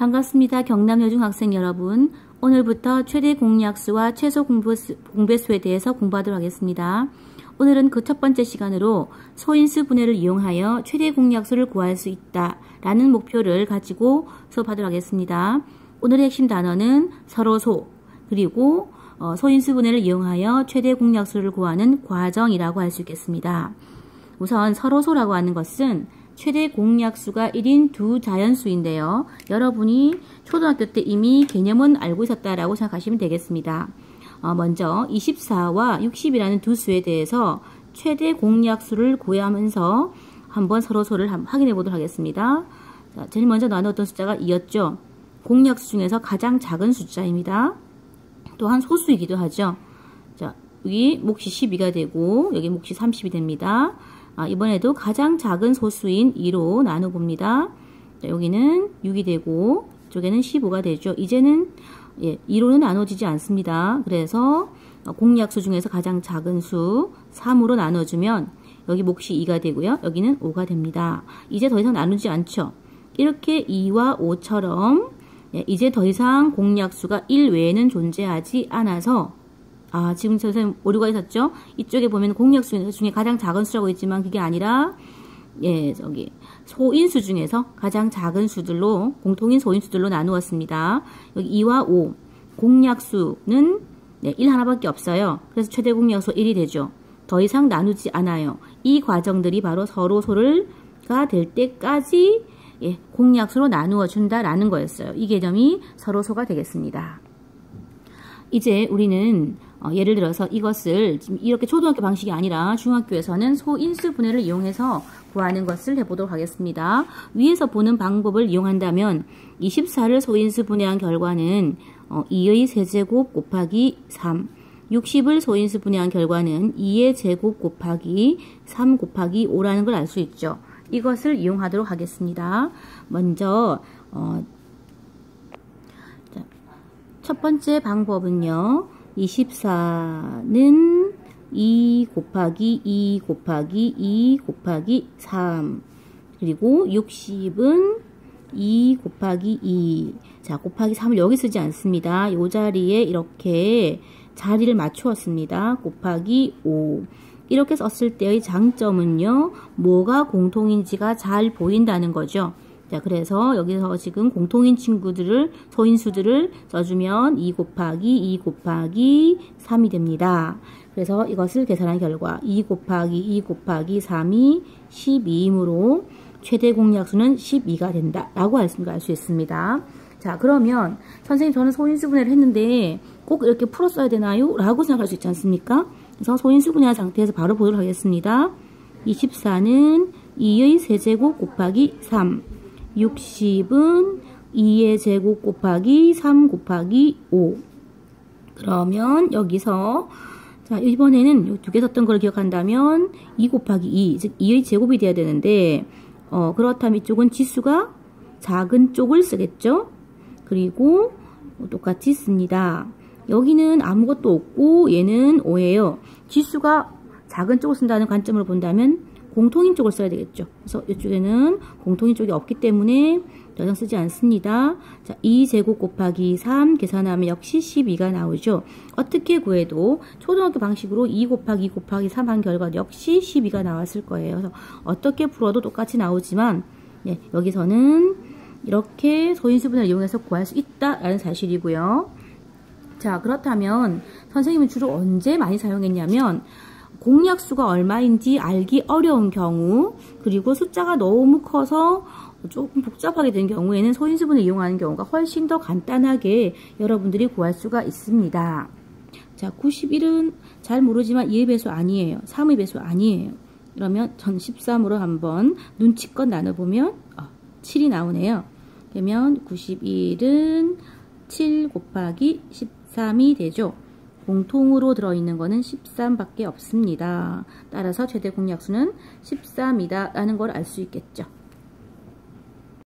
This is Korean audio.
반갑습니다. 경남여중 학생 여러분. 오늘부터 최대 공약수와 최소 공부수, 공배수에 대해서 공부하도록 하겠습니다. 오늘은 그 첫 번째 시간으로 소인수 분해를 이용하여 최대 공약수를 구할 수 있다 라는 목표를 가지고 수업하도록 하겠습니다. 오늘의 핵심 단어는 서로소 그리고 어, 소인수 분해를 이용하여 최대 공약수를 구하는 과정이라고 할 수 있겠습니다. 우선 서로소라고 하는 것은 최대 공약수가 1인 두 자연수인데요. 여러분이 초등학교 때 이미 개념은 알고 있었다라고 생각하시면 되겠습니다. 어, 먼저 24와 60이라는 두 수에 대해서 최대 공약수를 구하면서 한번 서로소를 확인해 보도록 하겠습니다. 자, 제일 먼저 나눴던 숫자가 2였죠. 공약수 중에서 가장 작은 숫자입니다. 또한 소수이기도 하죠. 자, 여기 몫이 12가 되고 여기 몫이 30이 됩니다. 아, 이번에도 가장 작은 소수인 2로 나눠봅니다. 자, 여기는 6이 되고 이쪽에는 15가 되죠. 이제는 예, 2로는 나눠지지 않습니다. 그래서 공약수 중에서 가장 작은 수 3으로 나눠주면 여기 몫이 2가 되고요. 여기는 5가 됩니다. 이제 더 이상 나누지 않죠. 이렇게 2와 5처럼 예, 이제 더 이상 공약수가 1 외에는 존재하지 않아서 아, 지금 선생님 오류가 있었죠? 이쪽에 보면 공약수 중에 가장 작은 수라고 있지만 그게 아니라 예, 저기 소인수 중에서 가장 작은 수들로 공통인 소인수들로 나누었습니다. 여기 2와 5 공약수는 네, 1 하나밖에 없어요. 그래서 최대 공약수 1이 되죠. 더 이상 나누지 않아요. 이 과정들이 바로 서로 소를가 될 때까지 예, 공약수로 나누어 준다라는 거였어요. 이 개념이 서로소가 되겠습니다. 이제 우리는 어, 예를 들어서 이것을 이렇게 초등학교 방식이 아니라 중학교에서는 소인수 분해를 이용해서 구하는 것을 해보도록 하겠습니다. 위에서 보는 방법을 이용한다면 24를 소인수 분해한 결과는 어, 2의 세제곱 곱하기 3 60을 소인수 분해한 결과는 2의 제곱 곱하기 3 곱하기 5라는 걸 알 수 있죠. 이것을 이용하도록 하겠습니다. 먼저 어, 자, 첫 번째 방법은요. 24는 2 곱하기 2 곱하기 2 곱하기 3 그리고 60은 2 곱하기 2 자, 곱하기 3을 여기 쓰지 않습니다. 이 자리에 이렇게 자리를 맞추었습니다. 곱하기 5 이렇게 썼을 때의 장점은요. 뭐가 공통인지가 잘 보인다는 거죠. 자, 그래서 여기서 지금 공통인 친구들을, 소인수들을 써주면 2 곱하기 2 곱하기 3이 됩니다. 그래서 이것을 계산한 결과 2 곱하기 2 곱하기 3이 12이므로 최대 공약수는 12가 된다. 라고 알 수 있습니다. 자, 그러면 선생님 저는 소인수분해를 했는데 꼭 이렇게 풀었어야 되나요? 라고 생각할 수 있지 않습니까? 그래서 소인수분해한 상태에서 바로 보도록 하겠습니다. 24는 2의 세제곱 곱하기 3 60은 2의 제곱 곱하기 3 곱하기 5 그러면 여기서 자 이번에는 두 개 썼던 걸 기억한다면 2 곱하기 2, 즉 2의 제곱이 돼야 되는데 어, 그렇다면 이쪽은 지수가 작은 쪽을 쓰겠죠? 그리고 똑같이 씁니다. 여기는 아무것도 없고 얘는 5예요. 지수가 작은 쪽을 쓴다는 관점으로 본다면 공통인 쪽을 써야 되겠죠. 그래서 이쪽에는 공통인 쪽이 없기 때문에 더 이상 쓰지 않습니다. 자, 2제곱 곱하기 3 계산하면 역시 12가 나오죠. 어떻게 구해도 초등학교 방식으로 2 곱하기 2 곱하기 3 한 결과 역시 12가 나왔을 거예요. 그래서 어떻게 풀어도 똑같이 나오지만 네, 여기서는 이렇게 소인수분을 이용해서 구할 수 있다라는 사실이고요. 자, 그렇다면 선생님은 주로 언제 많이 사용했냐면 공약수가 얼마인지 알기 어려운 경우 그리고 숫자가 너무 커서 조금 복잡하게 된 경우에는 소인수분을 이용하는 경우가 훨씬 더 간단하게 여러분들이 구할 수가 있습니다. 자, 91은 잘 모르지만 2의 배수 아니에요. 3의 배수 아니에요. 그러면 전 13으로 한번 눈치껏 나눠보면 어, 7이 나오네요. 그러면 91은 7 곱하기 13이 되죠. 공통으로 들어있는 거는 13밖에 없습니다. 따라서 최대 공약수는 13이다 라는 걸 알 수 있겠죠.